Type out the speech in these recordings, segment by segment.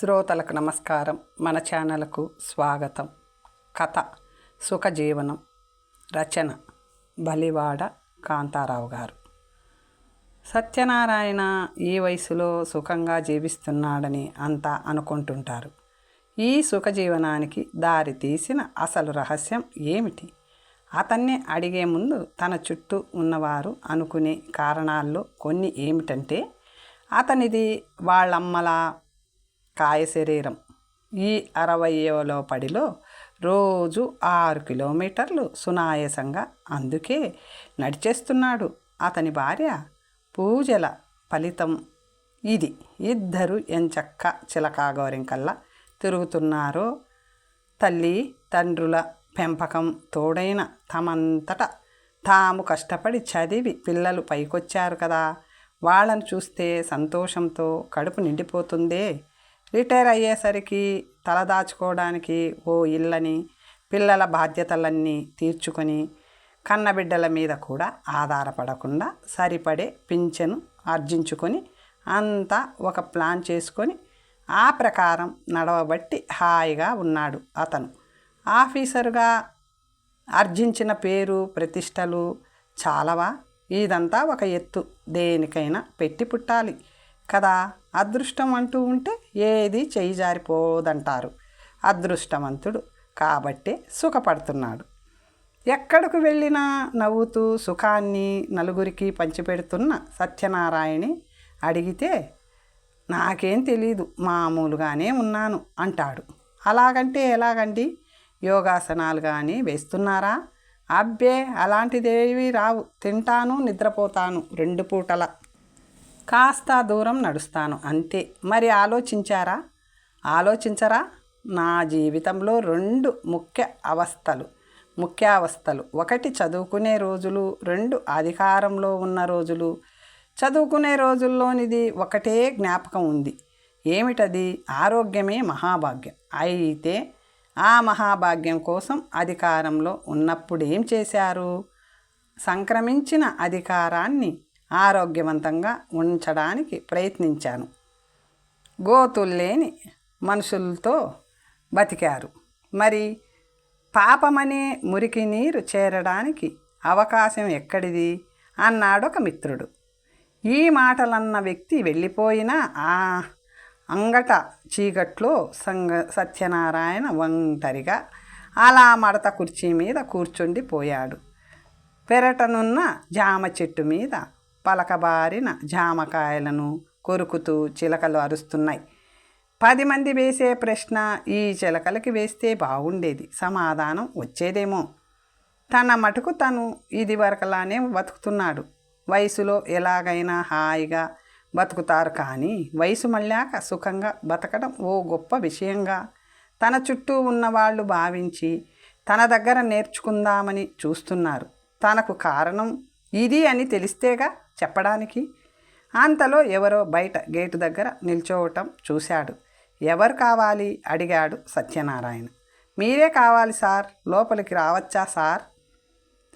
శ్రోతలకు నమస్కారం. మన ఛానల్కు స్వాగతం. కథ సుఖజీవనం రచన బలివాడ కాంతారావు గారు. సత్యనారాయణ ఈ వయసులో సుఖంగా జీవిస్తున్నాడని అంతా అనుకుంటుంటారు. ఈ సుఖజీవనానికి దారి తీసిన అసలు రహస్యం ఏమిటి? అతన్ని అడిగే ముందు తన చుట్టూ ఉన్నవారు అనుకునే కారణాల్లో కొన్ని ఏమిటంటే అతనిది వాళ్ళమ్మల కాయ శరీరం. ఈ అరవయవ పడిలో రోజు ఆరు కిలోమీటర్లు సునాయాసంగా అందుకే నడిచేస్తున్నాడు అతని భార్య పూజల ఫలితం ఇది. ఇద్దరు ఎంచక్క చిలకాగోరింకల్లా తిరుగుతున్నారో తల్లి తండ్రుల పెంపకం తోడైన తమంతట తాము కష్టపడి చదివి పిల్లలు పైకొచ్చారు కదా. వాళ్ళను చూస్తే సంతోషంతో కడుపు నిండిపోతుందే. రిటైర్ అయ్యేసరికి తలదాచుకోవడానికి ఓ ఇల్లని పిల్లల బాధ్యతలన్నీ తీర్చుకొని కన్నబిడ్డల మీద కూడా ఆధారపడకుండా సరిపడే పింఛను ఆర్జించుకొని అంతా ఒక ప్లాన్ చేసుకొని ఆ ప్రకారం నడవబట్టి హాయిగా ఉన్నాడు అతను. ఆఫీసరుగా ఆర్జించిన పేరు ప్రతిష్టలు చాలవా? ఇదంతా ఒక ఎత్తు. దేనికైనా పెట్టి పుట్టాలి కదా? అదృష్టం అంటూ ఉంటే ఏది చేయి జారిపోదంటారు. అదృష్టవంతుడు కాబట్టే సుఖపడుతున్నాడు. ఎక్కడికి వెళ్ళినా నవ్వుతూ సుఖాన్ని నలుగురికి పంచిపెడుతున్న సత్యనారాయణి అడిగితే నాకేం తెలీదు మామూలుగానే ఉన్నాను అంటాడు. అలాగంటే ఎలాగండి? యోగాసనాలు కానీ వేస్తున్నారా? అబ్బే అలాంటిదేవి రావు. తింటాను నిద్రపోతాను రెండు పూటల. కాస్త దూరం నడుస్తాను అంతే. మరి ఆలోచించారా? ఆలోచించరా? నా జీవితంలో రెండు ముఖ్య అవస్థలు. ముఖ్య అవస్థలు ఒకటి చదువుకునే రోజులు రెండు అధికారంలో ఉన్న రోజులు. చదువుకునే రోజుల్లోనిది ఒకటే జ్ఞాపకం ఉంది. ఏమిటది? ఆరోగ్యమే మహాభాగ్యం. అయితే ఆ మహాభాగ్యం కోసం అధికారంలో ఉన్నప్పుడు ఏం చేశారు? సంక్రమించిన అధికారాన్ని ఆరోగ్యవంతంగా ఉంచడానికి ప్రయత్నించాను. గోతులు లేని మనుషులతో బతికారు. మరి పాపమనే మురికి నీరు చేరడానికి అవకాశం ఎక్కడిది? అన్నాడు ఒక మిత్రుడు. ఈ మాటలన్న వ్యక్తి వెళ్ళిపోయినా ఆ అంగట చీకట్లో సంగ సత్యనారాయణ ఒంటరిగా అలా మడత కుర్చీ మీద కూర్చుండిపోయాడు. పెరటనున్న జామ చెట్టు మీద పలకబారిన జామకాయలను కొరుకుతూ చిలకలు అరుస్తున్నాయి. పది మంది వేసే ప్రశ్న ఈ చిలకలకి వేస్తే బాగుండేది. సమాధానం వచ్చేదేమో. తన మటుకు తను ఇది వరకలానే బతుకుతున్నాడు. వయసులో ఎలాగైనా హాయిగా బతుకుతారు కానీ వయసు మళ్ళాక సుఖంగా బతకడం ఓ గొప్ప విషయంగా. తన చుట్టూ ఉన్నవాళ్ళు భావించి తన దగ్గర నేర్చుకుందామని చూస్తున్నారు. తనకు కారణం ఇది అని తెలిస్తేగా చెప్పడానికి? అంతలో ఎవరో బయట గేటు దగ్గర నిల్చోవటం చూశాడు. ఎవరు కావాలి? అడిగాడు సత్యనారాయణ. మీరే కావాలి సార్? లోపలికి రావచ్చా సార్?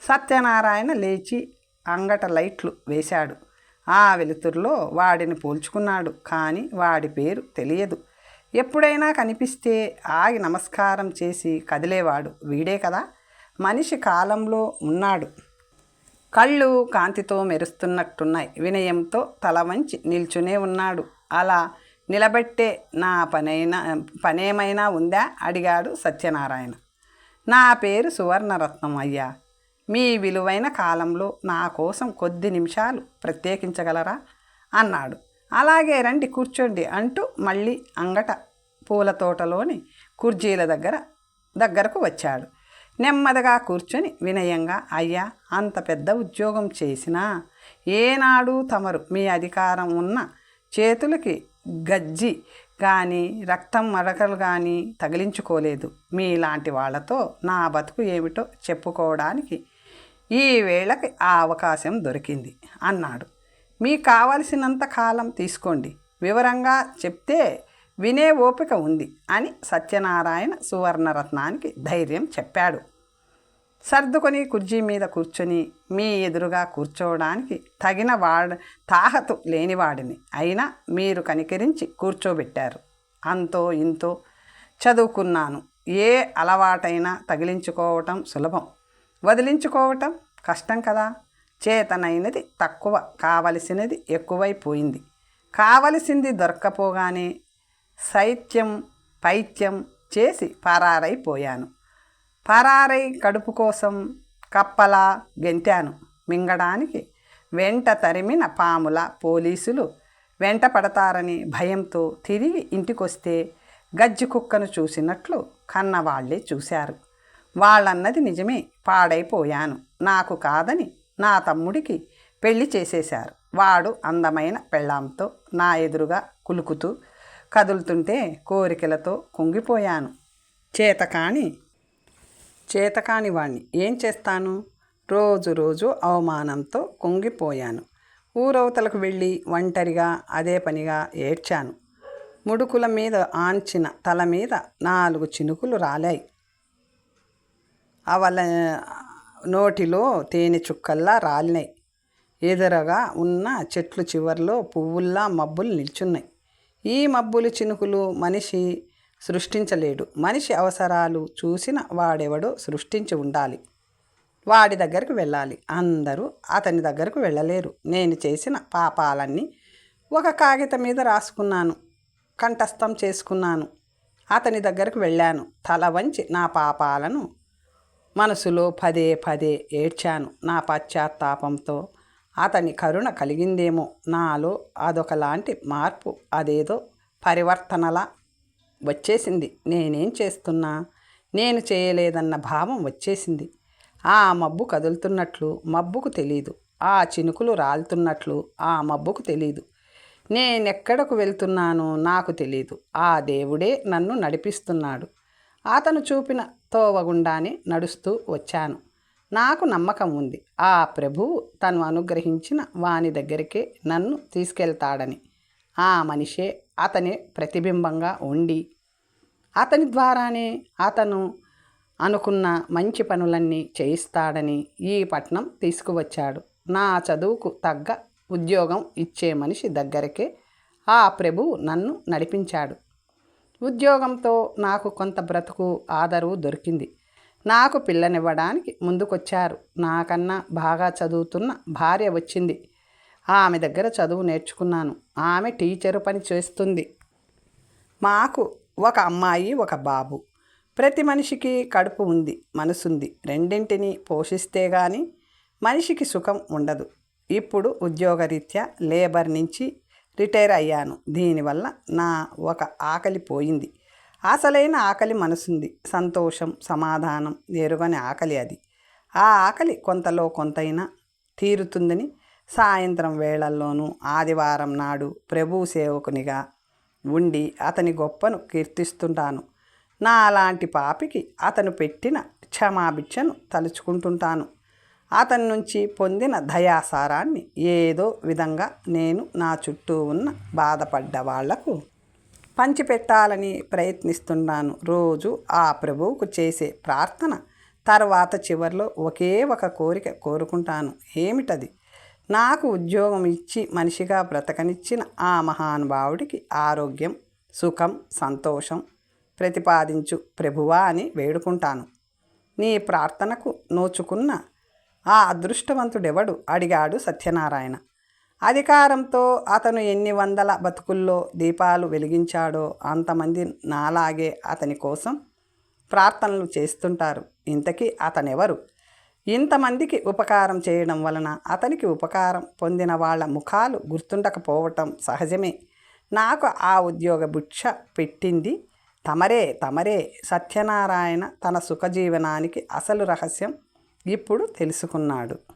సత్యనారాయణ లేచి అంగట లైట్లు వేశాడు. ఆ వెలుతురులో వాడిని పోల్చుకున్నాడు కానీ వాడి పేరు తెలియదు. ఎప్పుడైనా కనిపిస్తే ఆగి నమస్కారం చేసి కదిలేవాడు వీడే కదా? మనిషి కాలంలో ఉన్నాడు. కళ్ళు కాంతితో మెరుస్తున్నట్టున్నాయి. వినయంతో తల వంచి నిల్చునే ఉన్నాడు. అలా నిలబెట్టే నా పనైనా పనేమైనా ఉందా? అడిగాడు సత్యనారాయణ. నా పేరు సువర్ణరత్నం అయ్యా. మీ విలువైన కాలంలో నా కోసం కొద్ది నిమిషాలు ప్రత్యేకించగలరా? అన్నాడు. అలాగే రండి కూర్చోండి అంటూ మళ్ళీ అంగట పూల తోటలోని కుర్జీల దగ్గర దగ్గరకు వచ్చాడు. నెమ్మదిగా కూర్చొని వినయంగా అయ్యా అంత పెద్ద ఉద్యోగం చేసినా ఏనాడు తమరు మీ అధికారం ఉన్న చేతులకి గజ్జి కానీ రక్తం మరకలు కానీ తగిలించుకోలేదు. మీలాంటి వాళ్ళతో నా బతుకు ఏమిటో చెప్పుకోవడానికి ఈ వేళకి ఆ అవకాశం దొరికింది అన్నాడు. మీకు కావలసినంత కాలం తీసుకోండి. వివరంగా చెప్తే వినే ఓపిక ఉంది అని సత్యనారాయణ సువర్ణరత్నానికి ధైర్యం చెప్పాడు. సర్దుకొని కుర్చీ మీద కూర్చొని మీ ఎదురుగా కూర్చోవడానికి తగిన వాడ తాహతు లేనివాడిని అయినా మీరు కనికరించి కూర్చోబెట్టారు. అంతో ఇంతో చదువుకున్నాను. ఏ అలవాటైనా తగిలించుకోవటం సులభం. వదిలించుకోవటం కష్టం కదా. చేతనైనది తక్కువ కావలసినది ఎక్కువైపోయింది. కావలసింది దొరక్కపోగానే శైత్యం పైత్యం చేసి పరారైపోయాను. పరారై కడుపు కోసం కప్పలా గెంటాను మింగడానికి వెంట తరిమిన పాముల పోలీసులు వెంట పడతారని భయంతో తిరిగి ఇంటికొస్తే గజ్జి కుక్కను చూసినట్లు కన్నవాళ్ళే చూశారు. వాళ్ళన్నది నిజమే పాడైపోయాను. నాకు కాదని నా తమ్ముడికి పెళ్ళి చేసేశారు. వాడు అందమైన పెళ్ళాంతో నా ఎదురుగా కులుకుతూ కదులుతుంటే కోరికలతో కుంగిపోయాను. చేతకాని చేతకాని వాణ్ణి ఏం చేస్తాను? రోజు రోజు అవమానంతో కుంగిపోయాను. ఊరవతలకు వెళ్ళి ఒంటరిగా అదే పనిగా ఏడ్చాను. ముడుకుల మీద ఆంచిన తల మీద నాలుగు చినుకులు రాలాయి. అవల నోటిలో తేనె చుక్కల్లా రాలినాయి. ఎదురగా ఉన్న చెట్లు చివర్లో పువ్వుల్లా మబ్బులు నిల్చున్నాయి. ఈ మబ్బులు చినుకులు మనిషి సృష్టించలేడు. మనిషి అవసరాలు చూసిన వాడెవడో సృష్టించి ఉండాలి. వాడి దగ్గరకు వెళ్ళాలి. అందరూ అతని దగ్గరకు వెళ్ళలేరు. నేను చేసిన పాపాలన్నీ ఒక కాగితం మీద రాసుకున్నాను. కంఠస్థం చేసుకున్నాను. అతని దగ్గరకు వెళ్ళాను. తల వంచి నా పాపాలను మనసులో పదే పదే ఏడ్చాను. నా పశ్చాత్తాపంతో అతని కరుణ కలిగిందేమో. నాలో అదొకలాంటి మార్పు అదేదో పరివర్తనలా వచ్చేసింది. నేనేం చేస్తున్నా? నేను చేయలేదన్న భావం వచ్చేసింది. ఆ మబ్బు కదులుతున్నట్లు మబ్బుకు తెలీదు. ఆ చినుకులు రాలుతున్నట్లు ఆ మబ్బుకు తెలీదు. నేనెక్కడకు వెళ్తున్నానో నాకు తెలీదు. ఆ దేవుడే నన్ను నడిపిస్తున్నాడు. అతను చూపిన తోవగుండానే నడుస్తూ వచ్చాను. నాకు నమ్మకం ఉంది. ఆ ప్రభువు తను అనుగ్రహించిన వాని దగ్గరికే నన్ను తీసుకెళ్తాడని. ఆ మనిషే అతనే ప్రతిబింబంగా ఉండి అతని ద్వారానే అతను అనుకున్న మంచి పనులన్నీ చేయిస్తాడని ఈ పట్నం తీసుకువచ్చాడు. నా చదువుకు తగ్గ ఉద్యోగం ఇచ్చే మనిషి దగ్గరకే ఆ ప్రభువు నన్ను నడిపించాడు. ఉద్యోగంతో నాకు కొంత బ్రతుకు ఆదరవు దొరికింది. నాకు పిల్లనివ్వడానికి ముందుకొచ్చారు. నాకన్నా బాగా చదువుతున్న భార్య వచ్చింది. ఆమె దగ్గర చదువు నేర్చుకున్నాను. ఆమె టీచరు పని చేస్తుంది. మాకు ఒక అమ్మాయి ఒక బాబు. ప్రతి మనిషికి కడుపు ఉంది మనసుంది. రెండింటిని పోషిస్తే గాని మనిషికి సుఖం ఉండదు. ఇప్పుడు ఉద్యోగరీత్యా లేబర్ నుంచి రిటైర్ అయ్యాను. దీనివల్ల నా ఒక ఆకలి పోయింది. అసలైన ఆకలి మనసుంది. సంతోషం సమాధానం ఎరుగని ఆకలి అది. ఆ ఆకలి కొంతలో కొంతైనా తీరుతుందని సాయంత్రం వేళల్లోనూ ఆదివారం నాడు ప్రభు సేవకునిగా ఉండి అతని గొప్పను కీర్తిస్తుంటాను. నా అలాంటి పాపికి అతను పెట్టిన క్షమాభిక్షను తలుచుకుంటుంటాను. అతని నుంచి పొందిన దయాసారాన్ని ఏదో విధంగా నేను నా చుట్టూ ఉన్న బాధపడ్డ వాళ్ళకు పంచిపెట్టాలని ప్రయత్నిస్తున్నాను. రోజు ఆ ప్రభువుకు చేసే ప్రార్థన తర్వాత చివరిలో ఒకే ఒక కోరిక కోరుకుంటాను. ఏమిటది? నాకు ఉద్యోగం ఇచ్చి మనిషిగా బ్రతకనిచ్చిన ఆ మహానుభావుడికి ఆరోగ్యం సుఖం సంతోషం ప్రతిపాదించు ప్రభువా అని వేడుకుంటాను. నీ ప్రార్థనకు నోచుకున్న ఆ అదృష్టవంతుడెవడు? అడిగాడు సత్యనారాయణ. అధికారంతో అతను ఎన్ని వందల బతుకుల్లో దీపాలు వెలిగించాడో అంతమంది నాలాగే అతని కోసం ప్రార్థనలు చేస్తుంటారు. ఇంతకీ అతనెవరు? ఇంతమందికి ఉపకారం చేయడం వలన అతనికి ఉపకారం పొందిన వాళ్ళ ముఖాలు గుర్తుండకపోవటం సహజమే. నాకు ఆ ఉద్యోగ భిక్ష పెట్టింది తమరే తమరే. సత్యనారాయణ తన సుఖజీవనానికి అసలు రహస్యం ఇప్పుడు తెలుసుకున్నాడు.